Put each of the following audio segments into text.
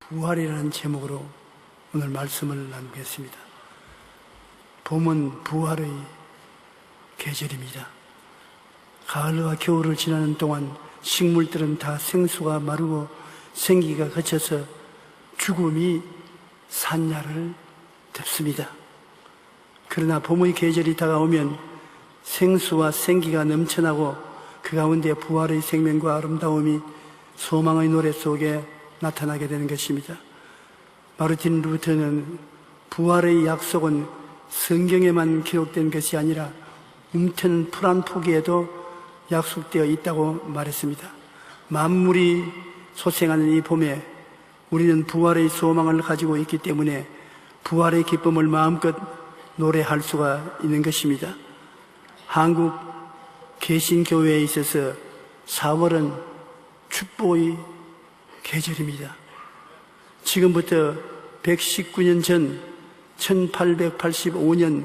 부활이라는 제목으로 오늘 말씀을 나누겠습니다. 봄은 부활의 계절입니다. 가을과 겨울을 지나는 동안 식물들은 다 생수가 마르고 생기가 거쳐서 죽음이 산야를 덮습니다. 그러나 봄의 계절이 다가오면 생수와 생기가 넘쳐나고 그 가운데 부활의 생명과 아름다움이 소망의 노래 속에 나타나게 되는 것입니다. 마르틴 루터는 부활의 약속은 성경에만 기록된 것이 아니라 움튼 풀한 포기에도 약속되어 있다고 말했습니다. 만물이 소생하는 이 봄에 우리는 부활의 소망을 가지고 있기 때문에 부활의 기쁨을 마음껏 노래할 수가 있는 것입니다. 한국 개신교회에 있어서 4월은 축복의 계절입니다. 지금부터 119년 전 1885년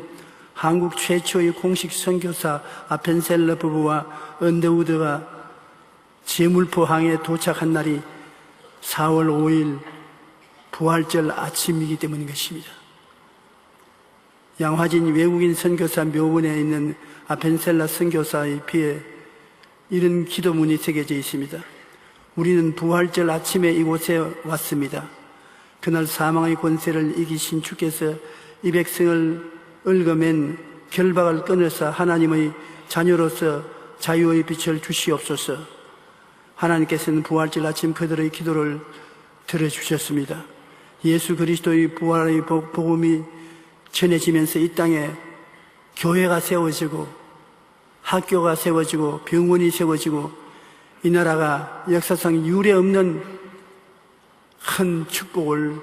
한국 최초의 공식 선교사 아펜셀러 부부와 언더우드가 제물포항에 도착한 날이 4월 5일 부활절 아침이기 때문인 것입니다. 양화진 외국인 선교사 묘원에 있는 아펜셀라 선교사의 피에 이런 기도문이 새겨져 있습니다. 우리는 부활절 아침에 이곳에 왔습니다. 그날 사망의 권세를 이기신 주께서 이 백성을 얽어맨 결박을 끊어서 하나님의 자녀로서 자유의 빛을 주시옵소서. 하나님께서는 부활절 아침 그들의 기도를 들어주셨습니다. 예수 그리스도의 부활의 복- 복음이 전해지면서 이 땅에 교회가 세워지고 학교가 세워지고 병원이 세워지고 이 나라가 역사상 유례 없는 큰 축복을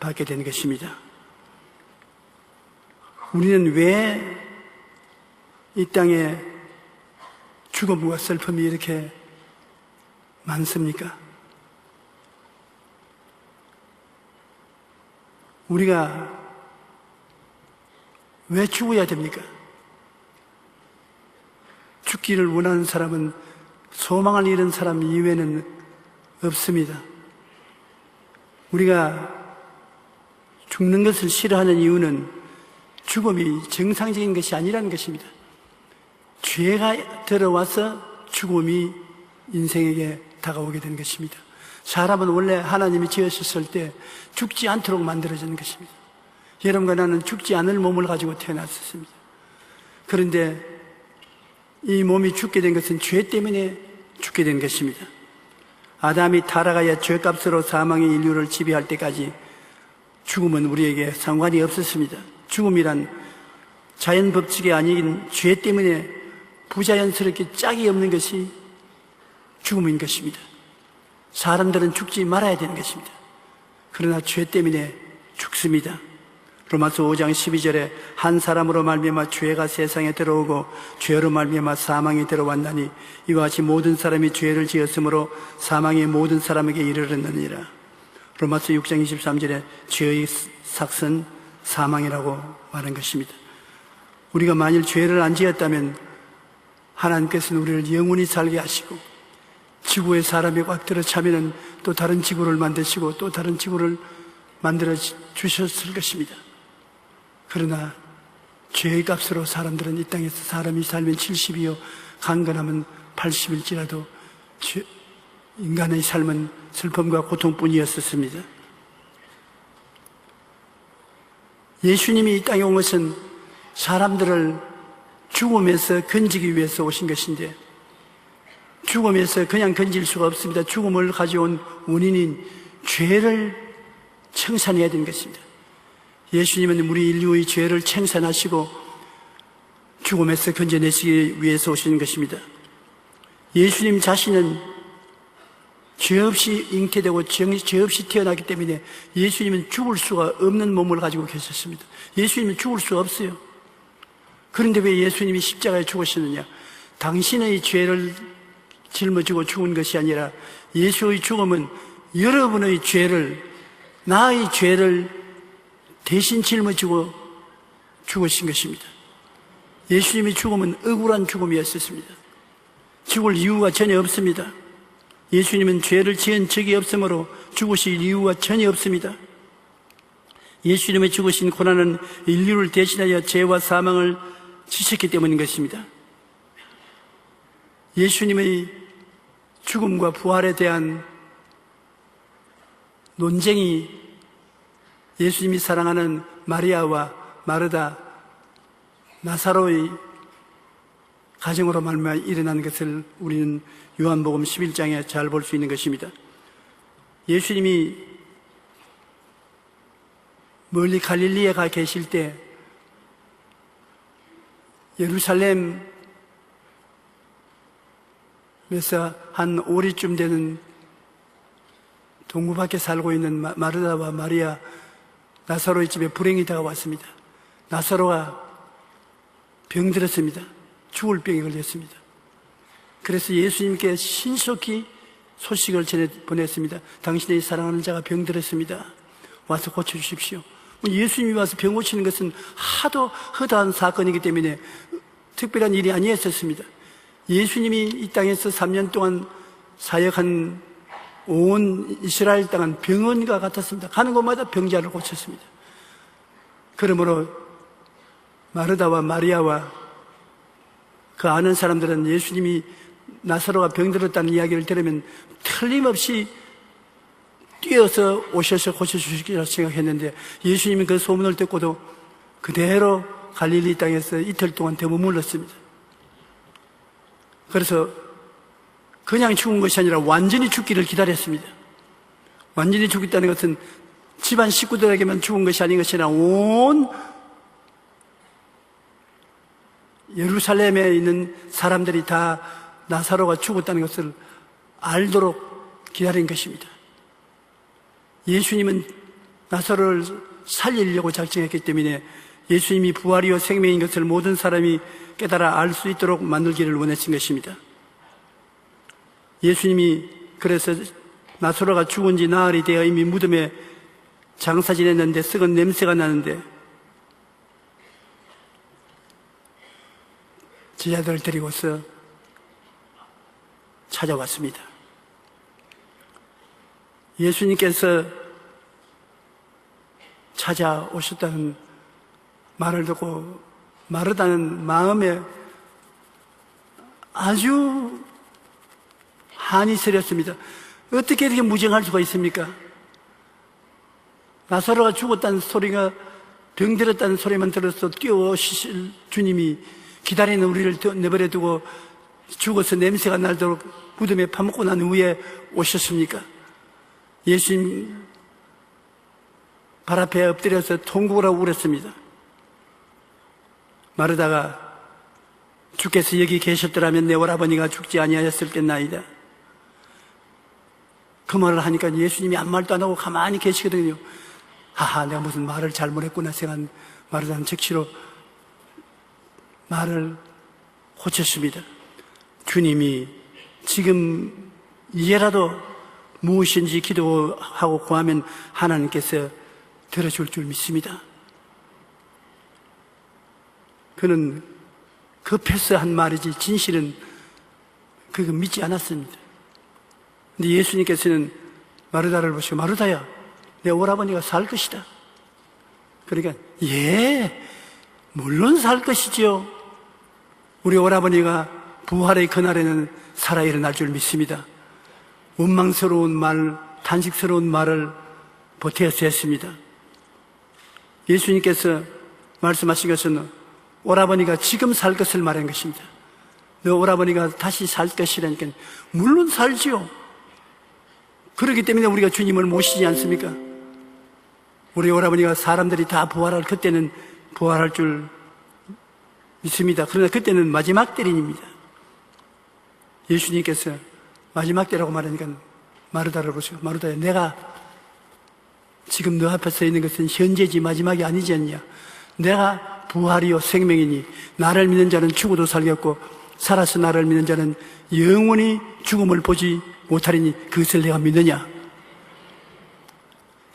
받게 된 것입니다. 우리는 왜 이 땅에 죽음과 슬픔이 이렇게 많습니까? 우리가 왜 죽어야 됩니까? 죽기를 원하는 사람은 소망을 잃은 사람 이외에는 없습니다. 우리가 죽는 것을 싫어하는 이유는 죽음이 정상적인 것이 아니라는 것입니다. 죄가 들어와서 죽음이 인생에게 다가오게 된 것입니다. 사람은 원래 하나님이 지으셨을 때 죽지 않도록 만들어진 것입니다. 여러분과 나는 죽지 않을 몸을 가지고 태어났었습니다. 그런데 이 몸이 죽게 된 것은 죄 때문에 죽게 된 것입니다. 아담이 타락하여 죄값으로 사망의 인류를 지배할 때까지 죽음은 우리에게 상관이 없었습니다. 죽음이란 자연 법칙이 아닌 죄 때문에 부자연스럽게 짝이 없는 것이 죽음인 것입니다. 사람들은 죽지 말아야 되는 것입니다. 그러나 죄 때문에 죽습니다. 로마서 5장 12절에 한 사람으로 말미암아 죄가 세상에 들어오고 죄로 말미암아 사망이 들어왔나니 이와 같이 모든 사람이 죄를 지었으므로 사망이 모든 사람에게 이르렀느니라. 로마서 6장 23절에 죄의 삭선 사망이라고 말한 것입니다. 우리가 만일 죄를 안 지었다면 하나님께서는 우리를 영원히 살게 하시고 지구에 사람이 꽉 들어차면은 또 다른 지구를 만드시고 또 다른 지구를 만들어 주셨을 것입니다. 그러나 죄의 값으로 사람들은 이 땅에서 사람이 살면 70이요 강건하면 80일지라도 인간의 삶은 슬픔과 고통뿐이었었습니다. 예수님이 이 땅에 온 것은 사람들을 죽음에서 건지기 위해서 오신 것인데 죽음에서 그냥 건질 수가 없습니다. 죽음을 가져온 원인인 죄를 청산해야 되는 것입니다. 예수님은 우리 인류의 죄를 청산하시고 죽음에서 건져내시기 위해서 오신 것입니다. 예수님 자신은 죄 없이 잉태되고 죄 없이 태어났기 때문에 예수님은 죽을 수가 없는 몸을 가지고 계셨습니다. 예수님은 죽을 수 없어요. 그런데 왜 예수님이 십자가에 죽으시느냐? 당신의 죄를 짊어지고 죽은 것이 아니라 예수의 죽음은 여러분의 죄를, 나의 죄를 대신 짊어지고 죽으신 것입니다. 예수님의 죽음은 억울한 죽음이었습니다. 죽을 이유가 전혀 없습니다. 예수님은 죄를 지은 적이 없으므로 죽으실 이유가 전혀 없습니다. 예수님의 죽으신 고난은 인류를 대신하여 죄와 사망을 지셨기 때문인 것입니다. 예수님의 죽음과 부활에 대한 논쟁이 예수님이 사랑하는 마리아와 마르다, 나사로의 가정으로 말미암아 일어난 것을 우리는 요한복음 11장에 잘 볼 수 있는 것입니다. 예수님이 멀리 갈릴리에 가 계실 때 예루살렘에서 한 오리쯤 되는 동구 밖에 살고 있는 마- 마르다와 마리아 나사로의 집에 불행이 다가왔습니다. 나사로가 병들었습니다. 죽을 병에 걸렸습니다. 그래서 예수님께 신속히 소식을 전해 보냈습니다. 당신의 사랑하는 자가 병들었습니다. 와서 고쳐주십시오. 예수님이 와서 병 고치는 것은 하도 허다한 사건이기 때문에 특별한 일이 아니었었습니다. 예수님이 이 땅에서 3년 동안 사역한 온 이스라엘 땅은 병원과 같았습니다. 가는 곳마다 병자를 고쳤습니다. 그러므로 마르다와 마리아와 그 아는 사람들은 예수님이 나사로가 병들었다는 이야기를 들으면 틀림없이 뛰어서 오셔서 고쳐주시기라 생각했는데 예수님이 그 소문을 듣고도 그대로 갈릴리 땅에서 이틀 동안 되머물렀습니다. 그래서 그냥 죽은 것이 아니라 완전히 죽기를 기다렸습니다. 완전히 죽겠다는 것은 집안 식구들에게만 죽은 것이 아닌 것이나 온 예루살렘에 있는 사람들이 다 나사로가 죽었다는 것을 알도록 기다린 것입니다. 예수님은 나사로를 살리려고 작정했기 때문에 예수님이 부활이요 생명인 것을 모든 사람이 깨달아 알 수 있도록 만들기를 원하신 것입니다. 예수님이 그래서 나사로가 죽은 지 나흘이 되어 이미 무덤에 장사 지냈는데 썩은 냄새가 나는데 제자들을 데리고서 찾아왔습니다. 예수님께서 찾아오셨다는 말을 듣고 마르다는 마음에 아주 한이 서렸습니다. 어떻게 이렇게 무정할 수가 있습니까? 나사로가 죽었다는 소리가 병들었다는 소리만 들어서 뛰어오실 주님이 기다리는 우리를 내버려 두고 죽어서 냄새가 날도록 무덤에 파묻고 난 후에 오셨습니까? 예수님 발 앞에 엎드려서 통곡을 하고 울었습니다. 마르다가 주께서 여기 계셨더라면 내 오라버니가 죽지 아니하였을 겠나이다. 그 말을 하니까 예수님이 아무 말도 안 하고 가만히 계시거든요. 하하, 내가 무슨 말을 잘못했구나 생각한 마르다는 즉시로 말을 고쳤습니다. 주님이 지금 이제라도 무엇인지 기도하고 구하면 하나님께서 들어줄 줄 믿습니다. 그는 급해서 한 말이지 진실은 그거 믿지 않았습니다. 근데 예수님께서는 마르다를 보시고 마르다야 내 오라버니가 살 것이다. 그러니까 예 물론 살 것이지요. 우리 오라버니가 부활의 그날에는 살아 일어날 줄 믿습니다. 원망스러운 말, 단식스러운 말을 보태어서 했습니다. 예수님께서 말씀하신 것은 오라버니가 지금 살 것을 말한 것입니다. 너 오라버니가 다시 살 것이라니까 물론 살지요. 그렇기 때문에 우리가 주님을 모시지 않습니까? 우리 오라버니가 사람들이 다 부활할 그때는 부활할 줄 믿습니다. 그러나 그때는 마지막 때린입니다. 예수님께서 마지막 때라고 말하니까 마르다를 보시고 마르다야 내가 지금 너 앞에 서 있는 것은 현재지 마지막이 아니지 않냐 내가 부활이요 생명이니 나를 믿는 자는 죽어도 살겠고 살아서 나를 믿는 자는 영원히 죽음을 보지 못하리니 그것을 내가 믿느냐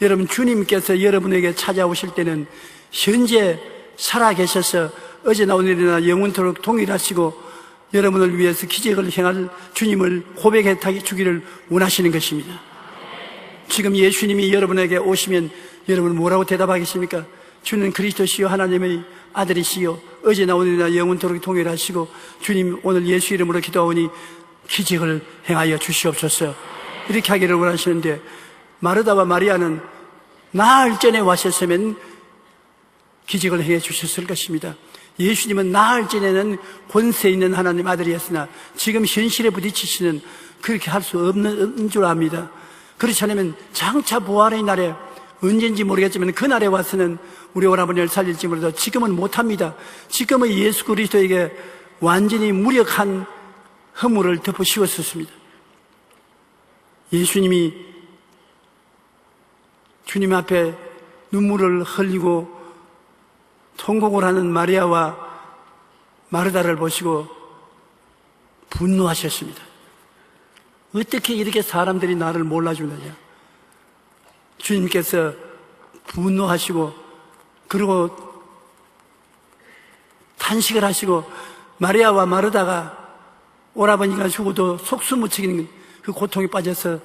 여러분 주님께서 여러분에게 찾아오실 때는 현재 살아 계셔서 어제나 오늘이나 영원토록 동일하시고 여러분을 위해서 기적을 행할 주님을 고백해 주기를 원하시는 것입니다. 지금 예수님이 여러분에게 오시면 여러분 뭐라고 대답하겠습니까? 주는 그리스도시요 하나님의 아들이시요 어제나 오늘이나 영원토록 동일하시고 주님 오늘 예수 이름으로 기도하오니 기적을 행하여 주시옵소서 이렇게 하기를 원하시는데 마르다와 마리아는 나흘 전에 왔었으면 기적을 행해 주셨을 것입니다. 예수님은 나흘 전에는 권세 있는 하나님 아들이었으나 지금 현실에 부딪히시는 그렇게 할 수 없는 줄 압니다. 그렇지 않으면 장차 부활의 날에 언젠지 모르겠지만 그날에 와서는 우리 오라버니를 살릴지 몰라도 지금은 못합니다. 지금의 예수 그리스도에게 완전히 무력한 허물을 덮어 씌웠었습니다. 예수님이 주님 앞에 눈물을 흘리고 통곡을 하는 마리아와 마르다를 보시고 분노하셨습니다. 어떻게 이렇게 사람들이 나를 몰라주느냐? 주님께서 분노하시고, 그리고 탄식을 하시고, 마리아와 마르다가 오라버니가 죽어도 속수무책인 그 고통에 빠져서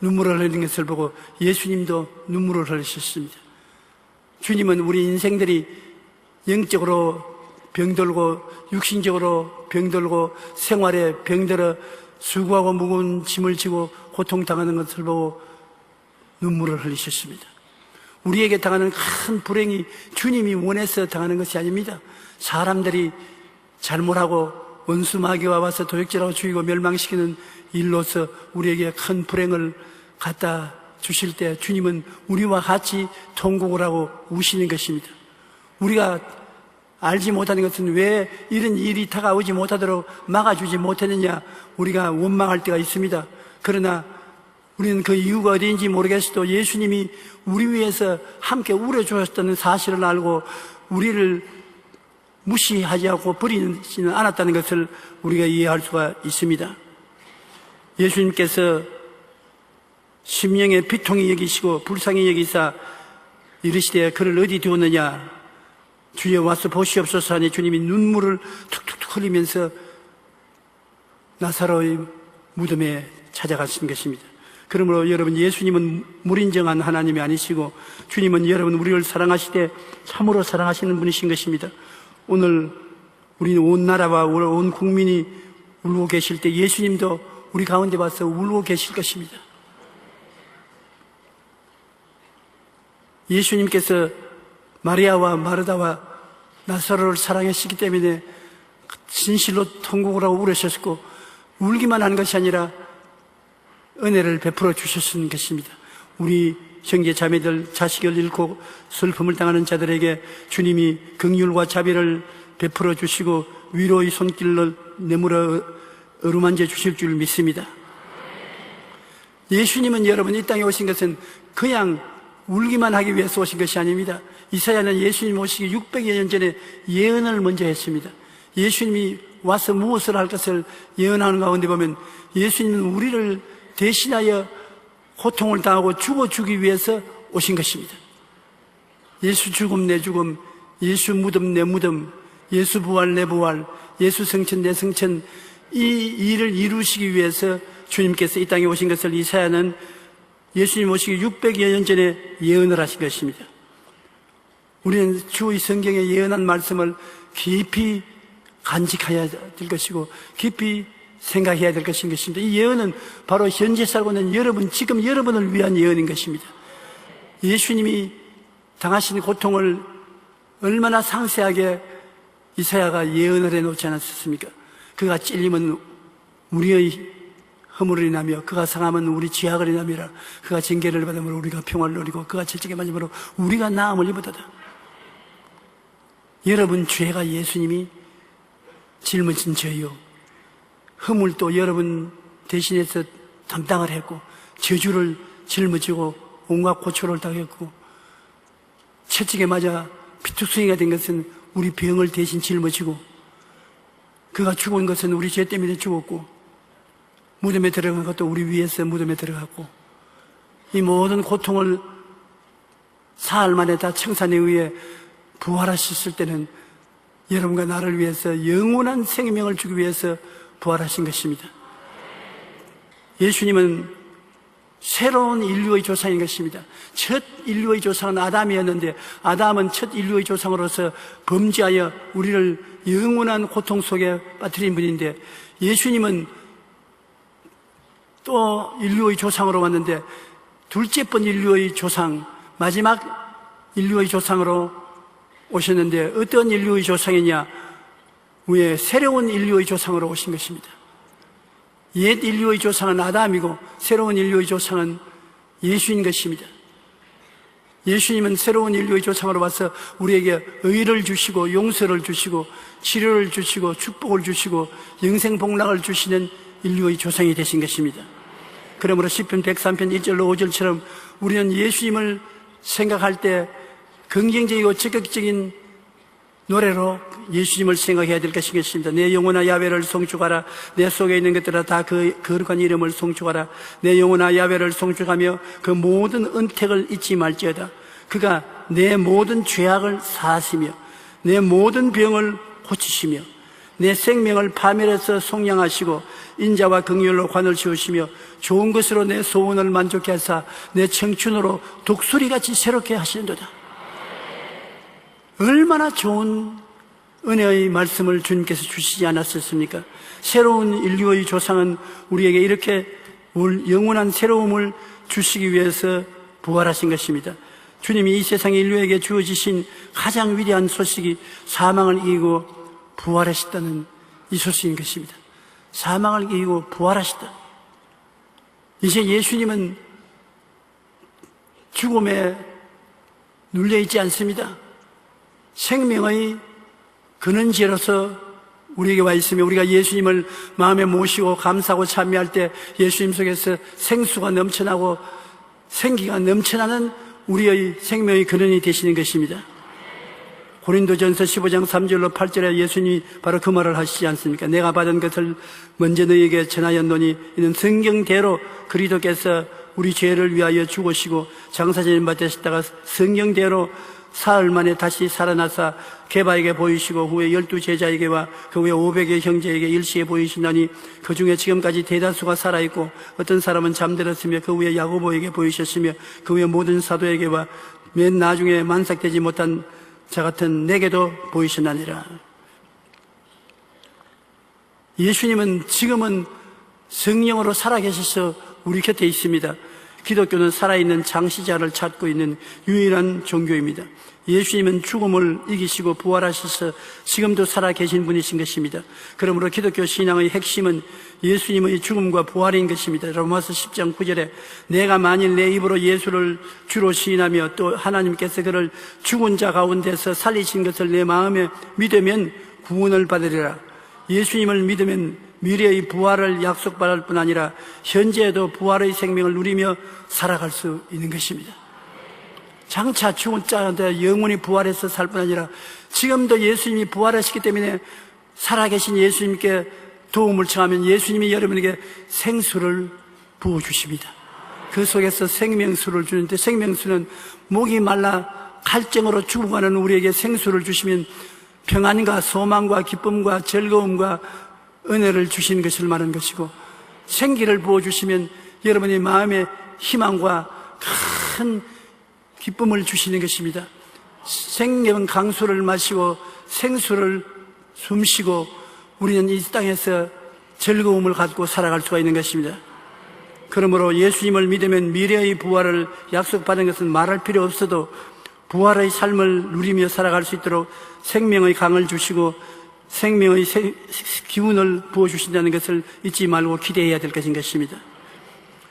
눈물을 흘리는 것을 보고 예수님도 눈물을 흘리셨습니다. 주님은 우리 인생들이 영적으로 병들고 육신적으로 병들고 생활에 병들어 수고하고 무거운 짐을 지고 고통당하는 것을 보고 눈물을 흘리셨습니다. 우리에게 당하는 큰 불행이 주님이 원해서 당하는 것이 아닙니다. 사람들이 잘못하고 원수 마귀와 와서 도적질하고 죽이고 멸망시키는 일로서 우리에게 큰 불행을 갖다 주실 때 주님은 우리와 같이 통곡을 하고 우시는 것입니다. 우리가 알지 못하는 것은 왜 이런 일이 다가오지 못하도록 막아주지 못했느냐 우리가 원망할 때가 있습니다. 그러나 우리는 그 이유가 어디인지 모르겠어도 예수님이 우리 위해서 함께 울어주셨다는 사실을 알고 우리를 무시하지 않고 버리지는 않았다는 것을 우리가 이해할 수가 있습니다. 예수님께서 심령의 비통이 여기시고 불쌍히 여기사 이르시되 그를 어디 두었느냐 주여 와서 보시옵소서 하니 주님이 눈물을 툭툭툭 흘리면서 나사로의 무덤에 찾아가신 것입니다. 그러므로 여러분 예수님은 무인정한 하나님이 아니시고 주님은 여러분 우리를 사랑하시되 참으로 사랑하시는 분이신 것입니다. 오늘 우리는 온 나라와 온 국민이 울고 계실 때 예수님도 우리 가운데 와서 울고 계실 것입니다. 예수님께서 마리아와 마르다와 나사로를 사랑하시기 때문에 진실로 통곡을 하고 울으셨고 울기만 한 것이 아니라 은혜를 베풀어 주셨는 것입니다. 우리 형제 자매들 자식을 잃고 슬픔을 당하는 자들에게 주님이 긍휼과 자비를 베풀어 주시고 위로의 손길로 내물어 어루만져 주실 줄 믿습니다. 예수님은 여러분 이 땅에 오신 것은 그냥 울기만 하기 위해서 오신 것이 아닙니다. 이사야는 예수님 오시기 600여 년 전에 예언을 먼저 했습니다. 예수님이 와서 무엇을 할 것을 예언하는 가운데 보면 예수님은 우리를 대신하여 고통을 당하고 죽어 주기 위해서 오신 것입니다. 예수 죽음 내 죽음, 예수 무덤 내 무덤, 예수 부활 내 부활, 예수 성천 내 성천 이 일을 이루시기 위해서 주님께서 이 땅에 오신 것을 이사야는 예수님 오시기 600여 년 전에 예언을 하신 것입니다. 우리는 주의 성경에 예언한 말씀을 깊이 간직해야 될 것이고 깊이 생각해야 될 것인 것입니다. 이 예언은 바로 현재 살고 있는 여러분, 지금 여러분을 위한 예언인 것입니다. 예수님이 당하신 고통을 얼마나 상세하게 이사야가 예언을 해놓지 않았습니까? 그가 찔리면 우리의 허물을 인하며 그가 상하면 우리 지약을 인하며 그가 징계를 받으면 우리가 평화를 누리고 그가 채찍에 맞으므로 우리가 나음을 입었다. 여러분 죄가 예수님이 짊어진 죄요. 허물도 여러분 대신해서 담당을 했고 저주를 짊어지고 온갖 고초를 당했고 채찍에 맞아 피투성이가 된 것은 우리 병을 대신 짊어지고 그가 죽은 것은 우리 죄 때문에 죽었고 무덤에 들어간 것도 우리 위에서 무덤에 들어갔고 이 모든 고통을 사흘 만에 다 청산에 의해 부활하셨을 때는 여러분과 나를 위해서 영원한 생명을 주기 위해서 부활하신 것입니다. 예수님은 새로운 인류의 조상인 것입니다. 첫 인류의 조상은 아담이었는데 아담은 첫 인류의 조상으로서 범죄하여 우리를 영원한 고통 속에 빠뜨린 분인데 예수님은 또 인류의 조상으로 왔는데 둘째 번 인류의 조상, 마지막 인류의 조상으로 오셨는데 어떤 인류의 조상이냐? 왜 새로운 인류의 조상으로 오신 것입니다. 옛 인류의 조상은 아담이고 새로운 인류의 조상은 예수인 것입니다. 예수님은 새로운 인류의 조상으로 와서 우리에게 의를 주시고 용서를 주시고 치료를 주시고 축복을 주시고 영생 복락을 주시는 인류의 조상이 되신 것입니다. 그러므로 10편 103편 1절로 5절처럼 우리는 예수님을 생각할 때 긍정적이고 적극적인 노래로 예수님을 생각해야 될 것인 것입니다. 내 영혼아 야외를 송축하라. 내 속에 있는 것들아 다 그 거룩한 이름을 송축하라. 내 영혼아 야외를 송축하며 그 모든 은택을 잊지 말지어다. 그가 내 모든 죄악을 사하시며 내 모든 병을 고치시며 내 생명을 파멸해서 속량하시고 인자와 긍휼로 관을 씌우시며 좋은 것으로 내 소원을 만족해 하사 내 청춘으로 독수리같이 새롭게 하시는도다. 얼마나 좋은 은혜의 말씀을 주님께서 주시지 않았었습니까? 새로운 인류의 조상은 우리에게 이렇게 영원한 새로움을 주시기 위해서 부활하신 것입니다. 주님이 이 세상 인류에게 주어지신 가장 위대한 소식이 사망을 이기고 부활하셨다는 이 소식인 것입니다. 사망을 이기고 부활하셨다. 이제 예수님은 죽음에 눌려 있지 않습니다. 생명의 근원지로서 우리에게 와 있으며 우리가 예수님을 마음에 모시고 감사하고 참여할 때 예수님 속에서 생수가 넘쳐나고 생기가 넘쳐나는 우리의 생명의 근원이 되시는 것입니다. 고린도전서 15장 3절로 8절에 예수님이 바로 그 말을 하시지 않습니까? 내가 받은 것을 먼저 너희에게 전하였노니 이는 성경대로 그리스도께서 우리 죄를 위하여 죽으시고 장사제님 받으셨다가 성경대로 사흘 만에 다시 살아나사 개바에게 보이시고 후에 열두 제자에게와 그 후에 오백의 형제에게 일시에 보이시나니 그 중에 지금까지 대다수가 살아있고 어떤 사람은 잠들었으며 그 후에 야고보에게 보이셨으며 그 후에 모든 사도에게와 맨 나중에 만삭되지 못한 자 같은 내게도 보이시나니라. 예수님은 지금은 성령으로 살아계셔서 우리 곁에 있습니다. 기독교는 살아있는 장시자를 찾고 있는 유일한 종교입니다. 예수님은 죽음을 이기시고 부활하셔서 지금도 살아 계신 분이신 것입니다. 그러므로 기독교 신앙의 핵심은 예수님의 죽음과 부활인 것입니다. 로마서 10장 9절에 내가 만일 내 입으로 예수를 주로 시인하며 또 하나님께서 그를 죽은 자 가운데서 살리신 것을 내 마음에 믿으면 구원을 받으리라. 예수님을 믿으면 미래의 부활을 약속받을 뿐 아니라 현재에도 부활의 생명을 누리며 살아갈 수 있는 것입니다. 장차 죽은 자한테 영원히 부활해서 살 뿐 아니라 지금도 예수님이 부활하시기 때문에 살아계신 예수님께 도움을 청하면 예수님이 여러분에게 생수를 부어주십니다. 그 속에서 생명수를 주는데 생명수는 목이 말라 갈증으로 죽어가는 우리에게 생수를 주시면 평안과 소망과 기쁨과 즐거움과 은혜를 주시는 것을 말하는 것이고 생기를 부어주시면 여러분의 마음에 희망과 큰 기쁨을 주시는 것입니다. 생명 강수를 마시고 생수를 숨쉬고 우리는 이 땅에서 즐거움을 갖고 살아갈 수가 있는 것입니다. 그러므로 예수님을 믿으면 미래의 부활을 약속받은 것은 말할 필요 없어도 부활의 삶을 누리며 살아갈 수 있도록 생명의 강을 주시고 생명의 기운을 부어주신다는 것을 잊지 말고 기대해야 될 것인 것입니다.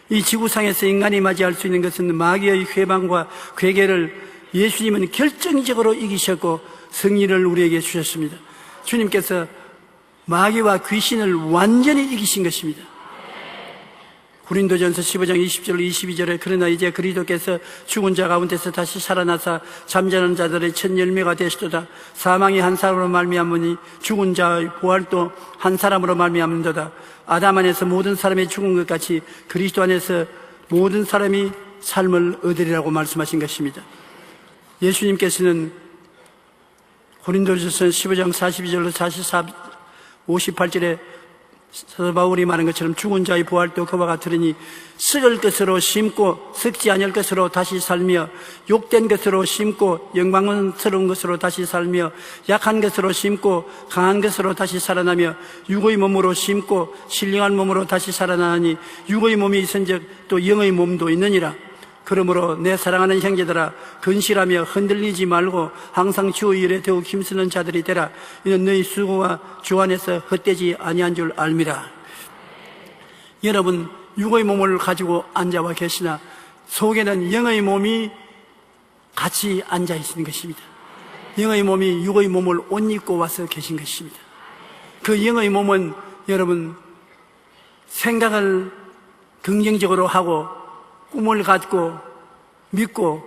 이 지구상에서 인간이 맞이할 수 있는 것은 마귀의 회방과 괴계를 예수님은 결정적으로 이기셨고 승리를 우리에게 주셨습니다. 주님께서 마귀와 귀신을 완전히 이기신 것입니다. 구린도전서 15장 20절 22절에 그러나 이제 그리스도께서 죽은 자 가운데서 다시 살아나사 잠자는 자들의 첫 열매가 되시도다. 사망이 한 사람으로 말미암으니 죽은 자의 부활도 한 사람으로 말미암는도다. 아담 안에서 모든 사람이 죽은 것 같이 그리스도 안에서 모든 사람이 삶을 얻으리라고 말씀하신 것입니다. 예수님께서는 고린도전서 15장 42절로 44, 58절에 사도 바울이 말한 것처럼 죽은 자의 부활도 그와 같으니 썩을 것으로 심고 썩지 아니할 것으로 다시 살며 욕된 것으로 심고 영광스러운 것으로 다시 살며 약한 것으로 심고 강한 것으로 다시 살아나며 육의 몸으로 심고 신령한 몸으로 다시 살아나니 육의 몸이 있은즉 또 영의 몸도 있느니라 그러므로 내 사랑하는 형제들아 근실하며 흔들리지 말고 항상 주의 일에 더욱 힘쓰는 자들이 되라. 이는 너희 수고가 주 안에서 헛되지 아니한 줄 알미라. 여러분 육의 몸을 가지고 앉아와 계시나? 속에는 영의 몸이 같이 앉아 있는 것입니다. 영의 몸이 육의 몸을 옷 입고 와서 계신 것입니다. 그 영의 몸은 여러분 생각을 긍정적으로 하고 꿈을 갖고 믿고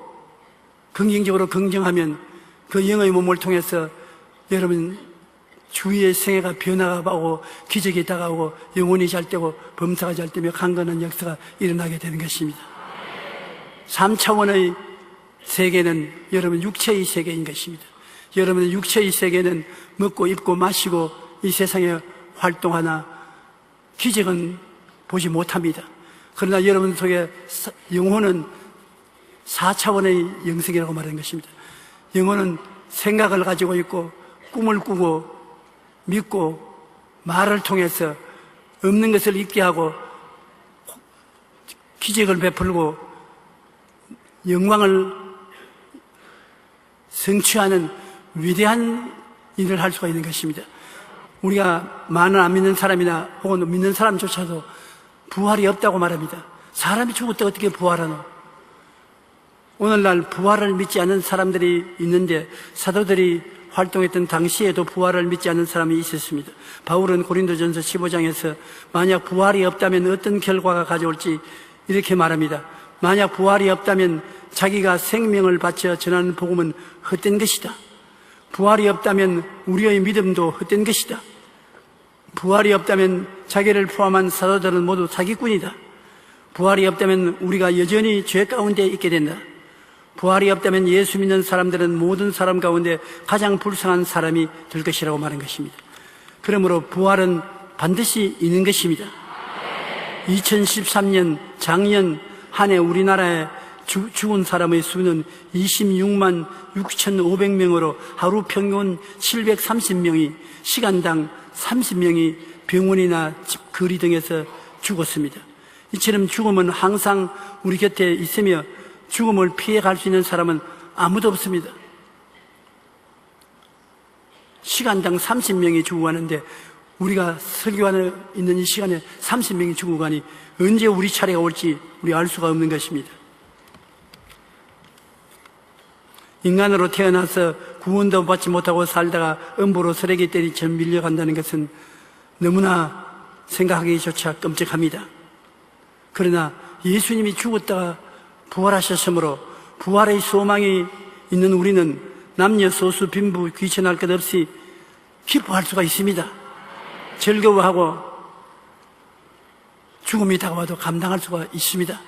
긍정적으로 긍정하면 그 영의 몸을 통해서 여러분 주위의 생애가 변화하고 기적이 다가오고 영혼이 잘 되고 범사가 잘 되며 강건한 역사가 일어나게 되는 것입니다. 3차원의 세계는 여러분 육체의 세계인 것입니다. 여러분의 육체의 세계는 먹고 입고 마시고 이 세상에 활동하나 기적은 보지 못합니다. 그러나 여러분 속에 사- 영혼은 4차원의 영성이라고 말하는 것입니다. 영혼은 생각을 가지고 있고 꿈을 꾸고 믿고 말을 통해서 없는 것을 있게 하고 기적을 베풀고 영광을 성취하는 위대한 일을 할 수가 있는 것입니다. 우리가 많은 안 믿는 사람이나 혹은 믿는 사람조차도 부활이 없다고 말합니다. 사람이 죽을 때 어떻게 부활하노? 오늘날 부활을 믿지 않는 사람들이 있는데 사도들이 활동했던 당시에도 부활을 믿지 않는 사람이 있었습니다. 바울은 고린도전서 15장에서 만약 부활이 없다면 어떤 결과가 가져올지 이렇게 말합니다. 만약 부활이 없다면 자기가 생명을 바쳐 전하는 복음은 헛된 것이다. 부활이 없다면 우리의 믿음도 헛된 것이다. 부활이 없다면 자기를 포함한 사도들은 모두 사기꾼이다. 부활이 없다면 우리가 여전히 죄 가운데 있게 된다. 부활이 없다면 예수 믿는 사람들은 모든 사람 가운데 가장 불쌍한 사람이 될 것이라고 말한 것입니다. 그러므로 부활은 반드시 있는 것입니다. 2013년 작년 한 해 우리나라에 주- 죽은 사람의 수는 26만 6,500명으로 하루 평균 730명이 시간당 30명이 병원이나 집, 거리 등에서 죽었습니다. 이처럼 죽음은 항상 우리 곁에 있으며 죽음을 피해 갈 수 있는 사람은 아무도 없습니다. 시간당 30명이 죽어가는데 우리가 설교하는 있는 이 시간에 30명이 죽어가니 언제 우리 차례가 올지 우리 알 수가 없는 것입니다. 인간으로 태어나서 구원도 받지 못하고 살다가 음보로 쓰레기 때리처럼 밀려간다는 것은 너무나 생각하기조차 끔찍합니다. 그러나 예수님이 죽었다가 부활하셨으므로 부활의 소망이 있는 우리는 남녀 소수 빈부 귀천할 것 없이 기뻐할 수가 있습니다. 즐거워하고 죽음이 다가와도 감당할 수가 있습니다.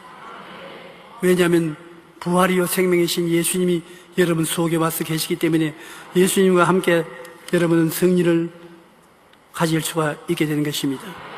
왜냐하면 부활이요 생명이신 예수님이 여러분 속에 와서 계시기 때문에 예수님과 함께 여러분은 승리를 가질 수가 있게 되는 것입니다.